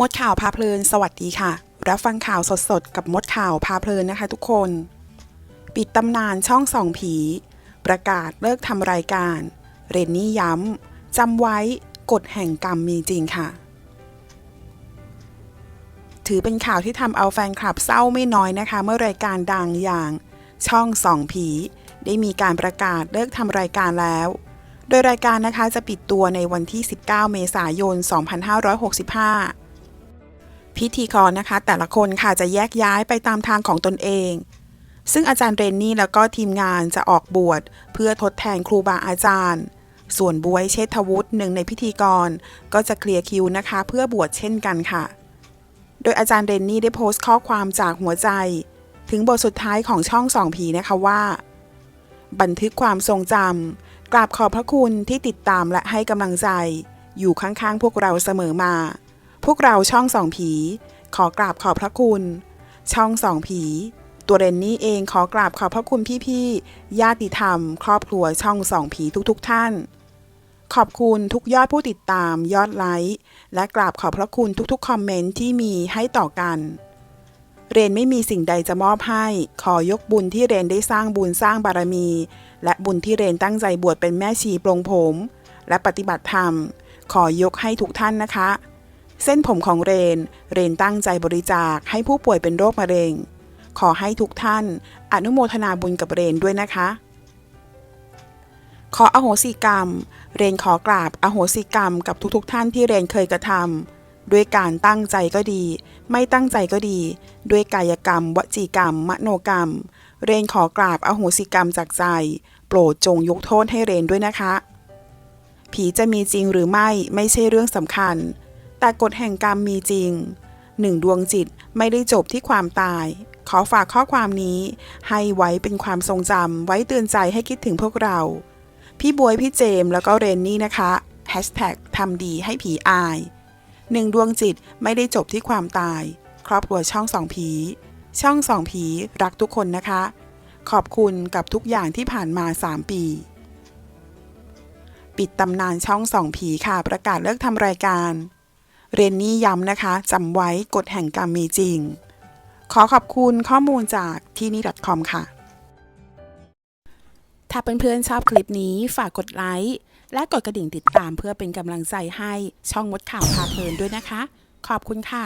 มดข่าวพาเพลิน สวัสดีค่ะ รับฟังข่าวสดๆ กับมดข่าวพาเพลินนะคะทุกคน ปิดตำนานช่องสองผี ประกาศเลิกทำรายการ เรนนี่ย้ำจำไว้กฎแห่งกรรมมีจริงค่ะ ถือเป็นข่าวที่ทำเอาแฟนคลับเศร้าไม่น้อยนะคะ เมื่อรายการดังอย่าง ช่องสองผี ได้มีการประกาศเลิกทำรายการแล้วโดยรายการนะคะจะปิดตัวในวันที่ 19 เมษายน 2565 พิธีกรนะคะ แต่ละคนค่ะจะแยกย้ายไปตามทางของตนเอง ซึ่งอาจารย์เรนนี่แล้วก็ทีมงานจะออกบวชเพื่อทดแทนครูบาอาจารย์ ส่วนบวยเชษฐวุฒิหนึ่งในพิธีกร ก็จะเคลียร์คิวนะคะ เพื่อบวชเช่นกันค่ะ โดยอาจารย์เรนนี่ได้โพสต์ข้อความจากหัวใจ ถึงบทสุดท้ายของช่องสองผีนะคะว่า บันทึกความทรงจำกราบขอบพระคุณที่ติดตามและให้กำลังใจ อยู่ข้างๆพวกเราเสมอมา พวกเราช่องสองผี ขอกราบขอบพระคุณ ช่องสองผี ตัวเรนนี่เองขอกราบขอบพระคุณพี่ๆญาติธรรม ครอบครัวช่องสองผีทุกๆท่าน ขอบคุณทุกยอดผู้ติดตาม ยอดไลค์และกราบขอบพระคุณทุกๆคอมเมนต์ที่มีให้ต่อกัน เรนไม่มีสิ่งใดจะมอบให้ ขอยกบุญที่เรนได้สร้างบุญสร้างบารมี และบุญที่เรนตั้งใจบวชเป็นแม่ชีปลงผม และปฏิบัติธรรม ขอยกให้ทุกท่านนะคะ เส้นผมของเรน เรนตั้งใจบริจาคให้ผู้ป่วยเป็นโรคมะเร็ง ขอให้ทุกท่านอนุโมทนาบุญกับเรนด้วยนะคะ ขออโหสิกรรม เรนขอกราบอโหสิกรรมกับทุกๆทท่านที่เรนเคยกระทำด้วยการตั้งใจก็ดี ไม่ตั้งใจก็ดี ด้วยกายกรรม วจีกรรม มโนกรรม เรนขอกราบอโหสิกรรมจากใจ โปรดจงยกโทษให้เรนด้วยนะคะ ผีจะมีจริงหรือไม่ไม่ใช่เรื่องสำคัญ แต่กฎแห่งกรรมมีจริงหนึ่งดวงจิตไม่ได้จบที่ความตาย ขอฝากข้อความนี้ ให้ไว้เป็นความทรงจำไว้เตือนใจให้คิดถึงพวกเรา พี่บวยพี่เจมแล้วก็เรนนี่นะคะแฮชแท็กทำดีให้ผีอายหนึ่งดวงจิตไม่ได้จบที่ความตาย ครอบครัวช่องสองผี ช่องสองผีรักทุกคนนะคะ ขอบคุณกับทุกอย่างที่ผ่านมา 3 ปี ปิดตำนานช่องสองผีค่ะประกาศเลิกทำรายการ เรนนี่ย้ำนะคะจำไว้กฎแห่งกรรมมีจริง ขอขอบคุณข้อมูลจากที่นี่ .com ค่ะ ถ้าเพื่อนๆชอบคลิปนี้ฝากกดไลค์และกดกระดิ่งติดตามเพื่อเป็นกำลังใจให้ช่องมดข่าวพาเพลินด้วยนะคะ ขอบคุณค่ะ